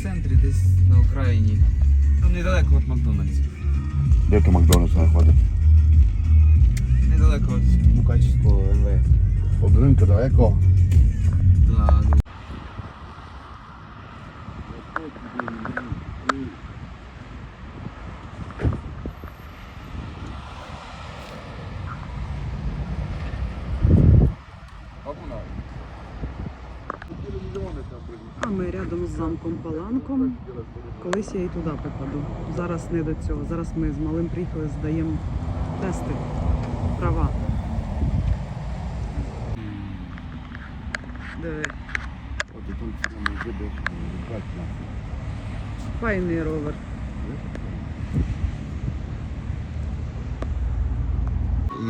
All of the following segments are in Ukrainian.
в центрі, десь на окраїні. Там недалеко від Макдональдсів. Де то Макдональдс знаходить? Недалеко від Мукачівського МВС. Od далеко. Ми рядом з замком Паланком. Колись я і туди попаду. Зараз не до цього. Зараз ми з малим приїхали, здаємо тести. Права. Диви. Файний ровер.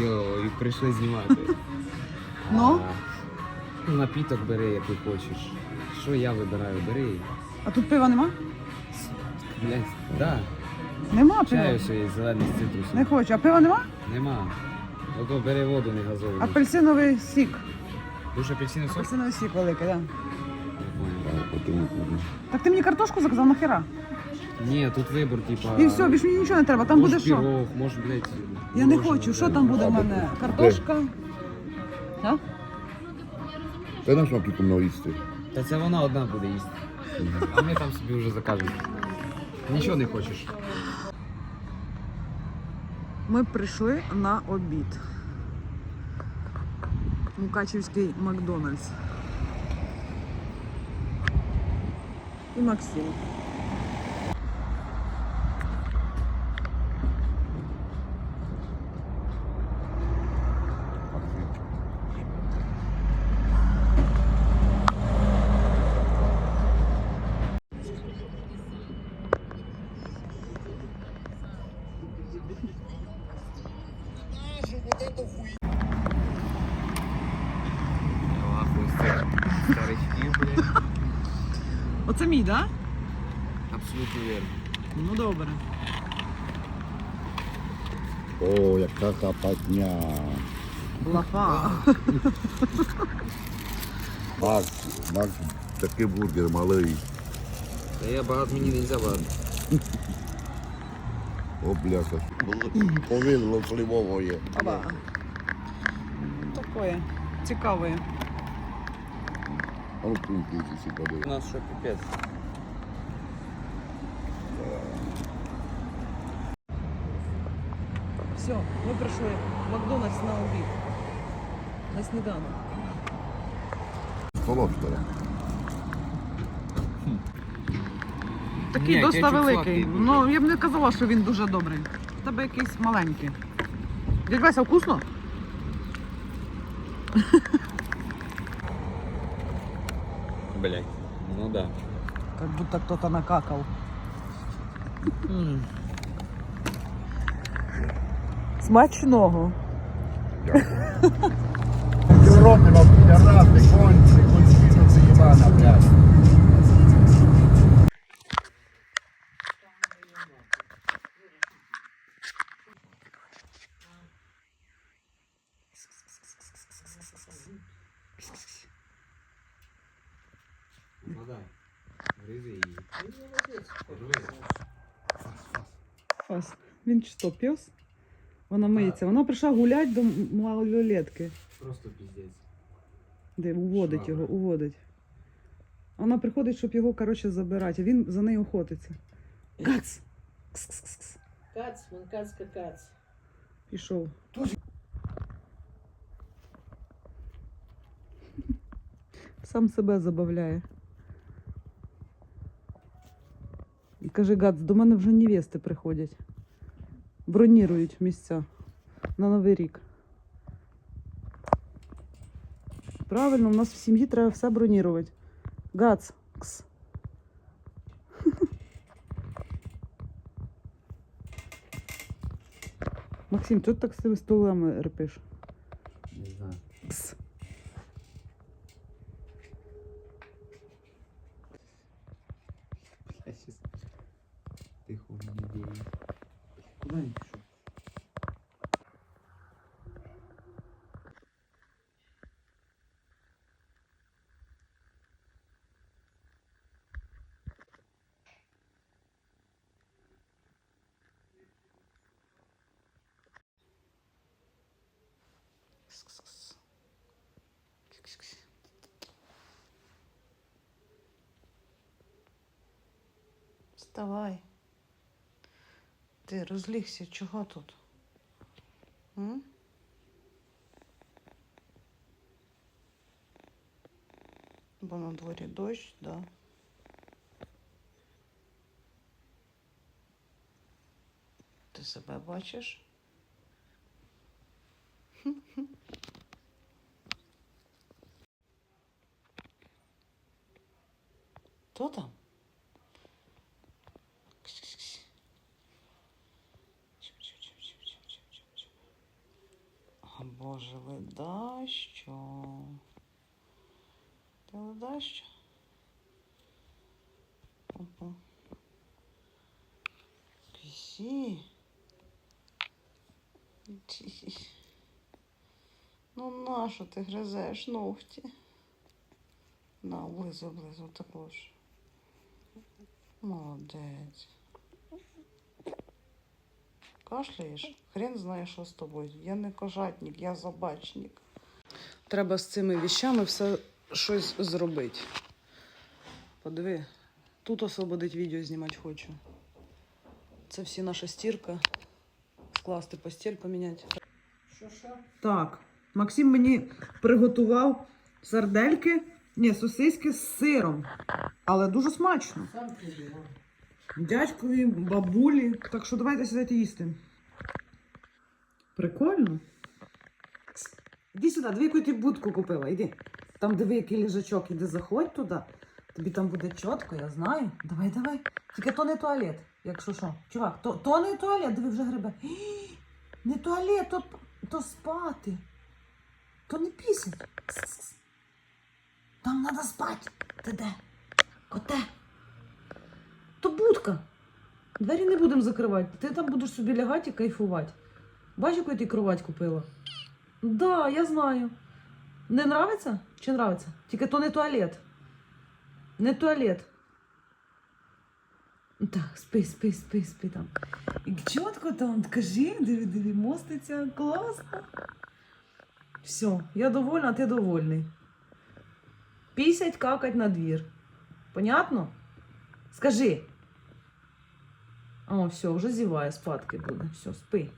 Йо, і прийшли знімати. Ну? Напіток бери, який хочеш. Що я вибираю, бери. А тут пива нема? Блять, да. Нема Чаю пива. ще є зелений з цитрусом. Не хочу. А пива нема? Нема. Ото бери воду, не газову. Апельсиновий сік. Дуже апельсиновий сок? Апельсиновий сік великий, так. Да. Так. Так ти мені картошку заказав нахера? Ні, тут вибор, типа. І все, більше мені нічого не треба. Там може буде що? пірог, може, блядь. Я не хочу. Що там буде в мене? Картошка? А? Та на що тут мною їсти? Та це вона одна буде їсти. А ми там собі вже закажемо. Нічого не хочеш. Ми прийшли на обід. Мукачівський Макдональдс. І Максим. Старички, блядь. Оце мій, так? Абсолютно вірно. Ну добре. О, яка хапатня. Лафа. Макс, Макс, такий бургер малий. Та я багато мені не можна. О, бляха. Повинно сливової. Оба. Такое. Цікаве. А ну пункти ці У нас що піпець. Все, ми прийшли в Макдональдс на обід. На сніданок. Столом, що ли? Такий Ні, доста кетчуп великий. сладкий дуже. Ну, я б не казала, що він дуже добрий. В тебе якийсь маленький. Дядь Вася, вкусно? Блять. Ну да. Как будто кто-то накакал. Смачного. Романо, пірати, кончі, кончіно це Івана, блядь. Да. Гризи її. Фас. Він що, пес? Вона миється. Вона прийшла гуляти до малолетки. Просто піздець. Де уводить Швабра. його, уводить. Вона приходить, щоб його, коротше, забирати, а він за нею охотиться. Гац! Кс-кс-кс. Кац, вон кацка кац. Пішов. Сам себе забавляє. І каже, Гац, до мене вже невести приходять. Бронірують місця на Новий рік. Правильно, у нас в сім'ї треба все бронірувати. Гац. Кс. Максим, чого ти так з цими столами репиш? ないでしょ вставай. Ти розлігся, чого тут? М? Бо на дворі дощ, да. Ти себе бачиш? Хто там? А Боже, леда що? Ти леда що? Опа. Кисі. Ну нащо ти гризеш ногті? На, облизу, облизу також. Молодець. Кашляєш? Хрен знає, що з тобою. Я не кожатник, я забачник. Треба з цими віщами все щось зробити. Подиви, тут освободить відео знімати хочу. Це всі наша стірка. Скласти постіль, поміняти. Що що? Так, Максим мені приготував сардельки, ні, сосиски з сиром. Але дуже смачно. Сам придумав. Дядькові, бабулі. Так що давайте сідайте їсти. Прикольно. Іди сюди, диви, яку ти будку купила. Іди. Там диви, який ліжачок, іди заходь туди. Тобі там буде чітко, я знаю. Давай, давай. Тільки то не туалет, якщо що. Чувак, то, то не туалет, диви вже грибе. Не туалет, то, то спати. То не пісять. Там треба спати. Ти де? Коте? То будка. Двері не будемо закривати. Ти там будеш собі лягати і кайфувати. Бачиш, яку я ти кровать купила? Да, я знаю. Не нравиться? Чи нравиться? Тільки то не туалет. Не туалет. Так, спи, спи, спи, спи там. І чітко там, кажи, диви, диви, моститься, класно. Все, я довольна, а ти довольний. Пісять какать на двір. Понятно? Скажи. О, все, вже зіває, спадки буде. Все, спи.